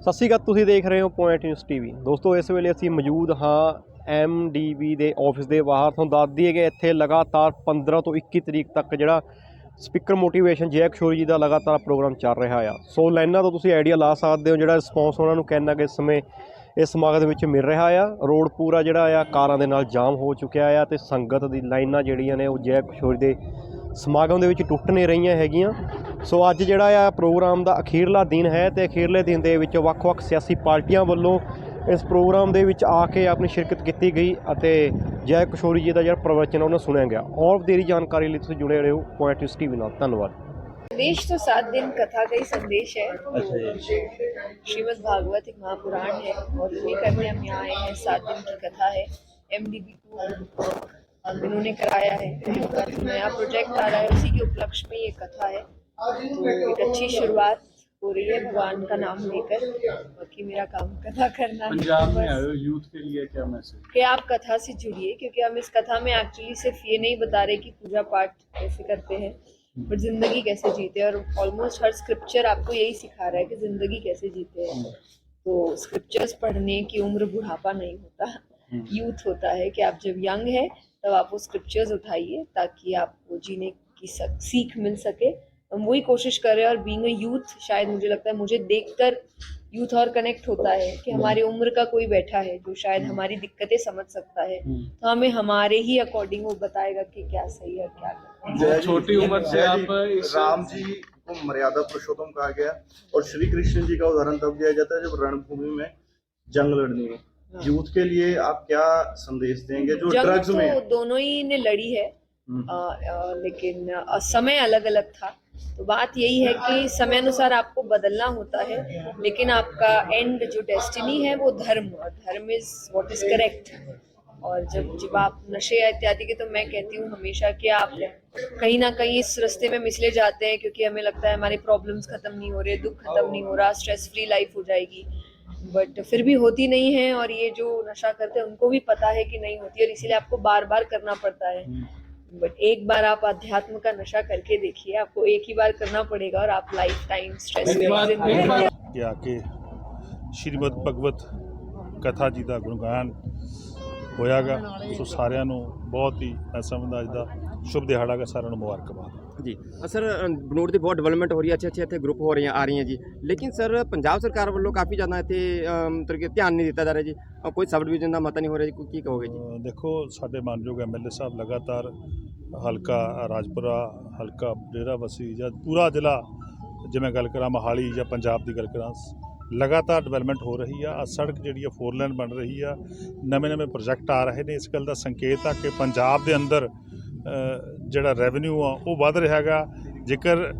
ਸਤਿ ਸ਼੍ਰੀ ਅਕਾਲ, ਤੁਸੀਂ ਦੇਖ ਰਹੇ ਹੋ ਪੁਆਇੰਟ ਨਿਊਜ਼ ਟੀਵੀ ਦੋਸਤੋ, ਇਸ ਵੇਲੇ ਅਸੀਂ ਮੌਜੂਦ ਹਾਂ ਐਮਡੀਬੀ ਦੇ ਆਫਿਸ ਦੇ ਬਾਹਰ। ਤੁਹਾਨੂੰ ਦੱਸ ਦਈਏ ਕਿ ਇੱਥੇ ਲਗਾਤਾਰ 15 ਤੋਂ 21 ਤਰੀਕ ਤੱਕ ਜਿਹੜਾ ਸਪੀਕਰ ਮੋਟੀਵੇਸ਼ਨ ਜੈ ਕਿਸ਼ੋਰ ਜੀ ਦਾ ਲਗਾਤਾਰ ਪ੍ਰੋਗਰਾਮ ਚੱਲ ਰਿਹਾ ਆ। ਸੋ ਲਾਈਨਾਂ ਤੋਂ ਤੁਸੀਂ ਆਈਡੀਆ ਲਾ ਸਕਦੇ ਹੋ ਜਿਹੜਾ ਰਿਸਪੌਂਸ ਉਹਨਾਂ ਨੂੰ ਕਿੰਨਾ ਕਿ ਇਸ ਸਮੇਂ, ਇਸ ਸਮਾਗਮ ਦੇ ਵਿੱਚ ਮਿਲ ਰਿਹਾ ਆ। ਰੋਡ ਪੂਰਾ ਜਿਹੜਾ ਆ, ਕਾਰਾਂ ਦੇ ਨਾਲ ਜਾਮ ਹੋ ਚੁੱਕਿਆ ਆ ਤੇ ਸੰਗਤ ਦੀ ਲਾਈਨਾਂ ਜਿਹੜੀਆਂ ਨੇ ਉਹ ਜੈ ਕਿਸ਼ੋਰ ਦੇ ਸਮਾਗਮ ਦੇ ਵਿੱਚ ਟੁੱਟ ਨਹੀਂ ਰਹੀਆਂ ਹੈਗੀਆਂ। ਸੋ ਅੱਜ ਜਿਹੜਾ ਆ ਪ੍ਰੋਗਰਾਮ ਦਾ ਅਖੀਰਲਾ ਦਿਨ ਹੈ ਤੇ ਅਖੀਰਲੇ ਦਿਨ ਦੇ ਵਿੱਚ ਵੱਖ-ਵੱਖ ਸਿਆਸੀ ਪਾਰਟੀਆਂ ਵੱਲੋਂ ਇਸ ਪ੍ਰੋਗਰਾਮ ਦੇ ਵਿੱਚ ਆ ਕੇ ਆਪਣੀ ਸ਼ਿਰਕਤ ਕੀਤੀ ਗਈ ਅਤੇ ਜੈ ਕਿਸ਼ੋਰੀ ਜੀ ਦਾ ਜਿਹੜਾ ਪ੍ਰਵਚਨ ਉਹਨਾਂ ਸੁਣਿਆ ਗਿਆ ਔਰ ਵਧੇਰੀ ਜਾਣਕਾਰੀ ਲਈ ਤੁਸੀਂ ਜੁੜੇ ਰਹੋ ਪੁਆਇੰਟ ਨਿਊਜ਼ ਟੀਵੀ ਨਾਲ ਧੰਨਵਾਦ संदेश तो सात दिन कथा का ही संदेश है अच्छा श्रीमद् भागवत एक महापुराण है और उन्हीं करके हम यहाँ आए हैं सात दिन की कथा है एम डी बी इन्होंने कराया है उनका जो नया प्रोजेक्ट आ रहा है उसी के उपलक्ष्य में ये कथा है तो एक अच्छी शुरुआत हो रही है भगवान का नाम लेकर। बाकी मेरा काम कथा करना पंजाब में आए यूथ के लिए क्या मैसेज कि आप कथा से जुड़िए क्योंकि हम इस कथा में एक्चुअली सिर्फ़ ये नहीं बता रहे कि पूजा पाठ कैसे करते हैं पर ज़िंदगी कैसे जीते हैं। और ऑलमोस्ट हर स्क्रिप्चर आपको यही सिखा रहा है कि ज़िंदगी कैसे जीते हैं। तो स्क्रिप्चर्स पढ़ने की उम्र बुढ़ापा नहीं होता। यूथ होता है कि आप जब यंग है तब आप वो स्क्रिप्चर्स उठाइए ताकि आपको जीने की सीख मिल सके। वही कोशिश कर रहे हैं और बीइंग अ यूथ शायद मुझे लगता है मुझे देखकर यूथ और कनेक्ट होता है कि हमारी उम्र का कोई बैठा है जो शायद हमारी दिक्कतें समझ सकता है। तो हमें हमारे ही अकॉर्डिंग वो बताएगा कि क्या सही है क्या गलत छोटी उम्र से आप राम जी को मर्यादा पुरुषोत्तम कहा गया और श्री कृष्ण जी का उदाहरण तब दिया जाता है जब रणभूमि में जंग लड़नी है। यूथ के लिए आप क्या संदेश देंगे जो ड्रग्स तो में दोनों ही ने लड़ी है। आ, आ, लेकिन आ, समय अलग अलग था। तो बात यही है कि समय अनुसार आपको बदलना होता है, लेकिन आपका एंड जो डेस्टिनी है वो धर्म और धर्म इज़ व्हाट इज़ करेक्ट और जब जब आप नशे इत्यादि के तो मैं कहती हूँ हमेशा कि आप कहीं ना कहीं इस रास्ते में मिसले जाते हैं, क्योंकि हमें लगता है हमारे प्रॉब्लम्स खत्म नहीं हो रहे, दुख खत्म नहीं हो रहा स्ट्रेस फ्री लाइफ हो जाएगी। बट फिर भी होती नहीं है, और ये जो नशा करते हैं, उनको भी पता है कि नहीं होती और इसीलिए आपको बार बार करना पड़ता है। बट एक बार आप अध्यात्म का नशा करके देखिए आपको एक ही बार करना पड़ेगा और आप लाइफ टाइम स्ट्रेस एक बार- एक बार- ਕਿ ਆ ਕੇ ਸ਼੍ਰੀਮਦ ਭਗਵਤ ਕਥਾ ਜੀ ਦਾ ਗੁਣਗਾਨ ਹੋਇਆਗਾ ਸੋ ਸਾਰਿਆਂ ਨੂੰ ਬਹੁਤ ਹੀ ਮੈਂ ਸਮਝਦਾ ਅੱਜ ਦਾ ਸ਼ੁਭ ਦਿਹਾੜਾ ਗਾ ਸਾਰਿਆਂ ਨੂੰ ਮੁਬਾਰਕਬਾਦ ਜੀ। ਸਰ ਅ, ਬਨੋੜ ਦੀ ਬਹੁਤ ਡਿਵੈਲਪਮੈਂਟ ਹੋ ਰਹੀ ਹੈ ਅੱਛੇ ਅੱਛੇ ਇੱਥੇ ਗਰੁੱਪ ਹੋ ਰਹੀਆਂ ਆ ਰਹੀਆਂ ਜੀ। ਲੇਕਿਨ ਸਰ ਪੰਜਾਬ ਸਰਕਾਰ ਵੱਲੋਂ ਕਾਫੀ ਜ਼ਿਆਦਾ ਇੱਥੇ ਮਤਲਬ ਕਿ ਧਿਆਨ ਨਹੀਂ ਦਿੱਤਾ ਜਾ ਰਿਹਾ ਜੀ। ਕੋਈ ਸਬ ਡਿਵੀਜ਼ਨ ਦਾ ਮਤਾ ਨਹੀਂ ਹੋ ਰਿਹਾ ਜੀ ਕੋਈ ਕੀ ਕਹੋਗੇ ਜੀ? ਦੇਖੋ ਸਾਡੇ ਮਾਨਯੋਗ ਐਮਐਲਏ ਸਾਹਿਬ ਲਗਾਤਾਰ ਹਲਕਾ ਰਾਜਪੁਰਾ ਹਲਕਾ ਡੇਰਾ ਬਸੀ ਜਾਂ ਪੂਰਾ ਜ਼ਿਲ੍ਹਾ ਜਿਵੇਂ ਗੱਲ ਕਰਾਂ ਮੋਹਾਲੀ ਜਾਂ ਪੰਜਾਬ ਦੀ ਗੱਲ ਕਰਾਂ ਲਗਾਤਾਰ ਡਿਵੈਲਪਮੈਂਟ ਹੋ ਰਹੀ ਆ। ਆਹ ਸੜਕ ਜਿਹੜੀ ਆ ਫੋਰ ਲਾਈਨ ਬਣ ਰਹੀ ਆ। ਨਵੇਂ ਨਵੇਂ ਪ੍ਰੋਜੈਕਟ ਆ ਰਹੇ ਨੇ। ਇਸ ਗੱਲ ਦਾ ਸੰਕੇਤ ਆ ਕਿ ਪੰਜਾਬ ਦੇ ਅੰਦਰ ਜਿਹੜਾ ਰੈਵਨਿਊ ਆ ਉਹ ਵੱਧ ਰਿਹਾ ਗਾ ਜੇਕਰ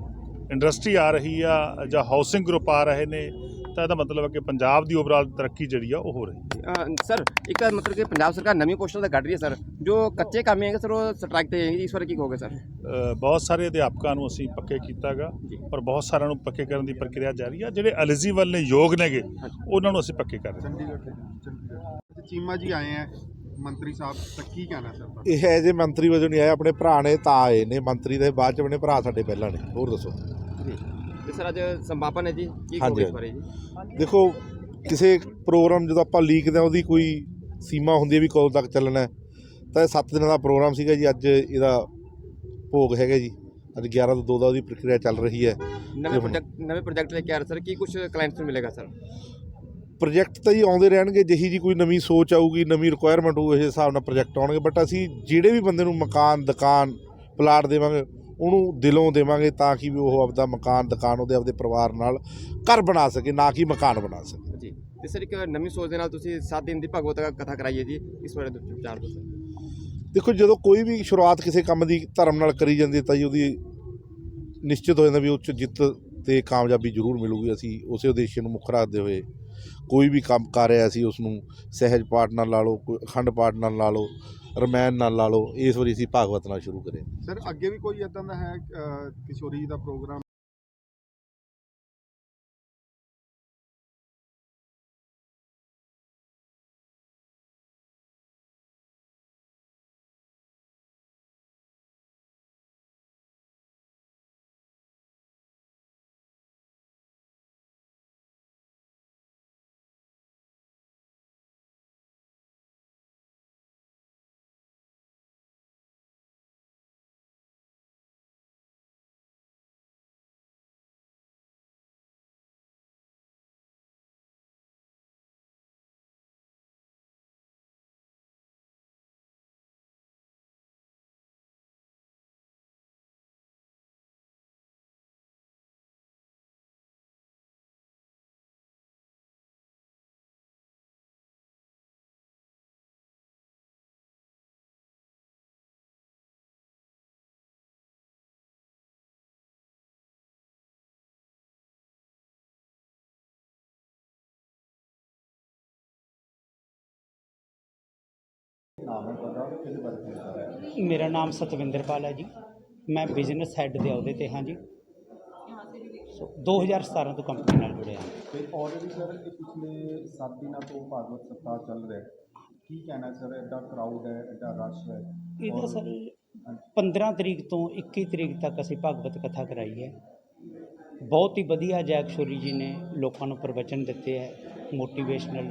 ਇੰਡਸਟਰੀ ਆ ਰਹੀ ਆ ਜਾਂ ਹਾਊਸਿੰਗ ਗਰੁੱਪ ਆ ਰਹੇ ਨੇ ਤਾਂ ਇਹਦਾ ਮਤਲਬ ਹੈ ਕਿ ਪੰਜਾਬ ਦੀ ਓਵਰਆਲ ਤਰੱਕੀ ਜਿਹੜੀ ਆ ਉਹ ਹੋ ਰਹੀ ਹੈ। ਸਰ ਇੱਕ ਤਾਂ ਮਤਲਬ ਕਿ ਪੰਜਾਬ ਸਰਕਾਰ ਨਵੀਂ ਪੋਸਟਾਂ ਤਾਂ ਕੱਢ ਰਹੀ ਹੈ ਸਰ। ਜੋ ਕੱਚੇ ਕੰਮ ਹੈਗੇ ਸਰ ਉਹ ਸਟ੍ਰਾਈਕ ਤੇ ਹੈਗੇ। ਜੀ ਇਸ ਬਾਰੇ ਕੀ ਕਹੋਗੇ ਸਰ? ਬਹੁਤ ਸਾਰੇ ਅਧਿਆਪਕਾਂ ਨੂੰ ਅਸੀਂ ਪੱਕੇ ਕੀਤਾਗਾ ਪਰ ਬਹੁਤ ਸਾਰਿਆਂ ਨੂੰ ਪੱਕੇ ਕਰਨ ਦੀ ਪ੍ਰਕਿਰਿਆ ਜਾਰੀ ਆ। ਜਿਹੜੇ ਐਲੀਜੀਬਲ ਨੇ ਯੋਗ ਨੇਗੇ ਉਹਨਾਂ ਨੂੰ ਅਸੀਂ ਪੱਕੇ ਕਰ ਰਹੇ ਹਾਂ। ਚੰਡੀਗੜ੍ਹ ਤੇ ਚੀਮਾ ਜੀ ਆਏ ਹੈ ਮੰਤਰੀ ਸਾਹਿਬ ਤਾਂ ਕੀ ਕਹਿਣਾ ਸਰ ਤੁਹਾਡਾ? ਇਹ ਐਜ ਏ ਮੰਤਰੀ ਵਜੋਂ ਨਹੀਂ ਆਏ ਆਪਣੇ ਭਰਾ ਨੇ ਤਾਂ ਆਏ ਨੇ। ਮੰਤਰੀ ਦੇ ਬਾਅਦ ਚ ਆਪਣੇ ਭਰਾ ਸਾਡੇ ਪਹਿਲਾਂ ਨੇ। ਹੋਰ ਦੱਸੋ? ਜੀ। ਤੇ ਸਰ ਅੱਜ ਸੰਭਾਪਨ ਹੈ ਜੀ। ਕੀ ਹਾਂਜੀ, ਕਹੋਗੇ ਇਸ ਬਾਰੇ ਜੀ? ਦੇਖੋ ਕਿਸੇ ਪ੍ਰੋਗਰਾਮ ਜਦੋਂ ਆਪਾਂ ਲੀਕਦੇ ਆ ਉਹਦੀ ਕੋਈ ਸੀਮਾ ਹੁੰਦੀ ਹੈ ਵੀ ਕਦੋਂ ਤੱਕ ਚੱਲਣਾ ਹੈ। ਤਾਂ ਇਹ 7 ਦਿਨਾਂ ਦਾ ਪ੍ਰੋਗਰਾਮ ਸੀਗਾ ਜੀ। ਅੱਜ ਇਹਦਾ ਭੋਗ ਹੈਗਾ ਜੀ। ਅੱਜ 11 ਤੋਂ 2 ਦਾ ਉਹਦੀ ਪ੍ਰਕਿਰਿਆ ਚੱਲ ਰਹੀ ਹੈ। ਨਵੇਂ ਹੁਣ- ਪ੍ਰੋਜੈਕਟ ਨਵੇਂ ਪ੍ਰੋਜੈਕਟ ਲੈ ਕੇ ਆ ਰਹੇ ਸਰ। ਕੀ ਕੁਝ ਕਲਾਇੰਟਸ ਨੂੰ ਮਿਲੇਗਾ ਸਰ? ਪ੍ਰੋਜੈਕਟ ਤਾਂ ਜੀ ਆਉਂਦੇ ਰਹਿਣਗੇ ਜਿਹੀ ਜੀ ਕੋਈ ਨਵੀਂ ਸੋਚ ਆਊਗੀ ਨਵੀਂ ਰਿਕੁਆਇਰਮੈਂਟ ਹੋਊ ਇਸ ਹਿਸਾਬ ਨਾਲ ਪ੍ਰੋਜੈਕਟ ਆਉਣਗੇ। ਬਟ ਅਸੀਂ ਜਿਹੜੇ ਵੀ ਬੰਦੇ ਨੂੰ ਮਕਾਨ ਦੁਕਾਨ ਪਲਾਟ ਦੇਵਾਂਗੇ ਉਹਨੂੰ ਦਿਲੋਂ ਦੇਵਾਂਗੇ ਤਾਂ ਕਿ ਵੀ ਉਹ ਆਪਦਾ ਮਕਾਨ ਦੁਕਾਨ ਉਹਦੇ ਆਪਦੇ ਪਰਿਵਾਰ ਨਾਲ ਘਰ ਬਣਾ ਸਕੇ ਨਾ ਕਿ ਮਕਾਨ ਬਣਾ ਸਕੇ। ਜੀ। ਤੇ ਸਰ ਇੱਕ ਨਵੀਂ ਸੋਚ ਦੇ ਨਾਲ ਤੁਸੀਂ 7 ਦਿਨ ਦੀ ਭਗਵਤ ਕਥਾ ਕਰਾਈ ਹੈ ਜੀ ਇਸ ਬਾਰੇ ਵਿਚਾਰ ਦਿਓ ਦੇਖੋ ਜਦੋਂ ਕੋਈ ਵੀ ਸ਼ੁਰੂਆਤ ਕਿਸੇ ਕੰਮ ਦੀ ਧਰਮ ਨਾਲ ਕਰੀ ਜਾਂਦੀ ਹੈ ਤਾਂ ਜੀ ਉਹਦੀ ਨਿਸ਼ਚਿਤ ਹੋ ਜਾਂਦਾ ਵੀ ਉਹ 'ਚ ਜਿੱਤ ਤੇ ਕਾਮਯਾਬੀ ਜ਼ਰੂਰ ਮਿਲੂਗੀ। ਅਸੀਂ ਉਸੇ ਉਦੇਸ਼ ਨੂੰ ਮੁੱਖ ਰੱਖਦੇ ਹੋਏ ਕੋਈ ਵੀ ਕੰਮ ਕਰ ਰਿਹਾ ਸੀ ਉਸ ਨੂੰ ਸਹਿਜ ਪਾਠ ਨਾਲ ਲਾ ਲਓ ਕੋਈ ਅਖੰਡ ਪਾਠ ਨਾਲ ਲਾ ਲਓ ਰਮਾਇਣ ਨਾਲ ਲਾ ਲਓ ਇਸ ਵਾਰੀ ਅਸੀਂ ਭਾਗਵਤ ਨਾਲ ਸ਼ੁਰੂ ਕਰੇ। ਸਰ ਅੱਗੇ ਵੀ ਕੋਈ ਇਦਾਂ ਦਾ ਹੈ ਅ, ਕਿਸ਼ੋਰੀ ਜੀ ਦਾ ਪ੍ਰੋਗਰਾਮ ਨਾਮ ਕਿਹਦੇ ਬਾਰੇ ਹੋ ਮੇਰਾ ਨਾਮ ਸਤਵਿੰਦਰਪਾਲ ਹੈ ਜੀ। ਮੈਂ ਬਿਜ਼ਨਸ ਹੈੱਡ ਦੇ ਅਹੁਦੇ ਤੇ ਹਾਂ ਜੀ। ਸੋ 2017 ਤੋਂ ਕੰਪਨੀ ਨਾਲ ਜੁੜਿਆ ਹਾਂ। ਤੇ ਆਲਰੇਡੀ ਸਰ ਇਹ ਪਿਛਲੇ 7 ਦਿਨਾਂ ਤੋਂ ਭਾਗਵਤ ਸਪਤਾਹ ਚੱਲ ਰਿਹਾ ਹੈ। ਕੀ ਕਹਿਣਾ ਸਰ ਐਡਾ ਕਰਾਊਡ ਹੈ ਐਡਾ ਰਸ਼ ਹੈ? ਇਹਦਾ ਔਰ- ਸਰ 15 ਤਰੀਕ ਤੋਂ 21 ਤਰੀਕ ਤੱਕ ਅਸੀਂ ਭਾਗਵਤ ਕਥਾ ਕਰਾਈ ਹੈ। ਬਹੁਤ ਹੀ ਵਧੀਆ ਜੈਕ ਸ਼ੋਰੀ ਜੀ ਨੇ ਲੋਕਾਂ ਨੂੰ ਪ੍ਰਵਚਨ ਦਿੱਤੇ ਹੈ ਮੋਟੀਵੇਸ਼ਨਲ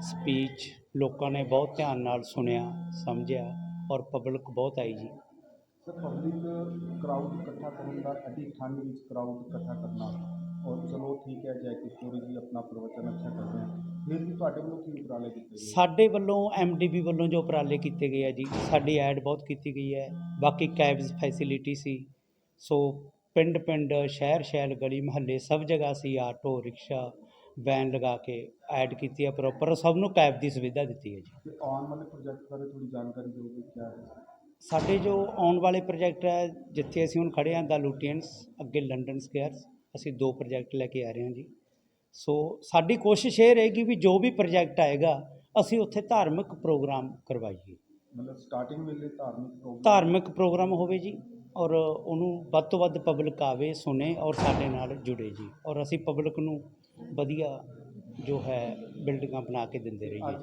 ਸਪੀਚ ਲੋਕਾਂ ਨੇ ਬਹੁਤ ਧਿਆਨ ਨਾਲ ਸੁਣਿਆ ਸਮਝਿਆ ਔਰ ਪਬਲਿਕ ਬਹੁਤ ਆਈ ਜੀ। ਸਰ ਪਬਲਿਕ ਕਰਾਊਡ ਇਕੱਠਾ ਕਰਨ ਦਾ ਐਡੀ ਠੰਡ ਵਿੱਚ ਕਰਾਊਡ ਇਕੱਠਾ ਕਰਨਾ ਔਰ ਚਲੋ ਠੀਕ ਹੈ ਜੈ ਕਿਸ਼ੋਰੀ ਜੀ ਆਪਣਾ ਪ੍ਰਵਚਨ ਅੱਛਾ ਕਰਦੇ ਹਨ। ਫਿਰ ਵੀ ਤੁਹਾਡੇ ਵੱਲੋਂ ਕੀ ਉਪਰਾਲੇ ਕੀਤੇ ਗਏ? ਸਾਡੇ ਵੱਲੋਂ ਐਮਡੀਬੀ ਵੱਲੋਂ ਜੋ ਉਪਰਾਲੇ ਕੀਤੇ ਗਏ ਆ ਜੀ ਸਾਡੀ ਐਡ ਬਹੁਤ ਕੀਤੀ ਗਈ ਹੈ। ਬਾਕੀ ਕੈਬਸ ਫੈਸਿਲਿਟੀ ਸੀ ਸੋ ਪਿੰਡ ਪਿੰਡ ਸ਼ਹਿਰ ਸ਼ਹਿਰ ਗਲੀ ਮੁਹੱਲੇ ਸਭ ਜਗ੍ਹਾ ਅਸੀਂ ਆਟੋ ਰਿਕਸ਼ਾ ਵੈਨ ਲਗਾ ਕੇ ਐਡ ਕੀਤੀ ਹੈ ਪ੍ਰੋਪਰ ਸਭ ਨੂੰ ਕੈਬ ਦੀ ਸੁਵਿਧਾ ਦਿੱਤੀ ਹੈ ਜੀ। ਤੇ ਆਉਣ ਵਾਲੇ ਪ੍ਰੋਜੈਕਟ ਬਾਰੇ ਥੋੜੀ ਜਾਣਕਾਰੀ ਦਿਓਗੇ ਕਿਆ ਹੈ? ਸਾਡੇ ਜੋ ਆਉਣ ਵਾਲੇ ਪ੍ਰੋਜੈਕਟ ਹੈ ਜਿੱਥੇ ਅਸੀਂ ਹੁਣ ਖੜੇ ਹਾਂ ਦਾ ਲੂਟੀਅਨਸ ਅੱਗੇ ਲੰਡਨ ਸਕੁਅਰਸ ਅਸੀਂ ਦੋ ਪ੍ਰੋਜੈਕਟ ਲੈ ਕੇ ਆ ਰਹੇ ਹਾਂ ਜੀ। ਸੋ ਸਾਡੀ ਕੋਸ਼ਿਸ਼ ਇਹ ਰਹੇਗੀ ਵੀ ਜੋ ਵੀ ਪ੍ਰੋਜੈਕਟ ਆਏਗਾ ਅਸੀਂ ਉੱਥੇ ਧਾਰਮਿਕ ਪ੍ਰੋਗਰਾਮ ਕਰਵਾਈਏ। ਮਤਲਬ ਸਟਾਰਟਿੰਗ ਵੇਲੇ ਧਾਰਮਿਕ ਪ੍ਰੋਗਰਾਮ? ਧਾਰਮਿਕ ਪ੍ਰੋਗਰਾਮ ਹੋਵੇ ਜੀ ਔਰ ਉਹਨੂੰ ਵੱਧ ਤੋਂ ਵੱਧ ਪਬਲਿਕ ਆਵੇ ਸੁਣੇ ਔਰ ਸਾਡੇ ਨਾਲ ਜੁੜੇ ਜੀ ਔਰ ਅਸੀਂ ਪਬਲਿਕ ਨੂੰ ਵਧੀਆ ਜੋ ਹੈ ਬਿਲਡਿੰਗਾਂ ਬਣਾ ਕੇ ਦਿੰਦੇ ਰਹੀਏ।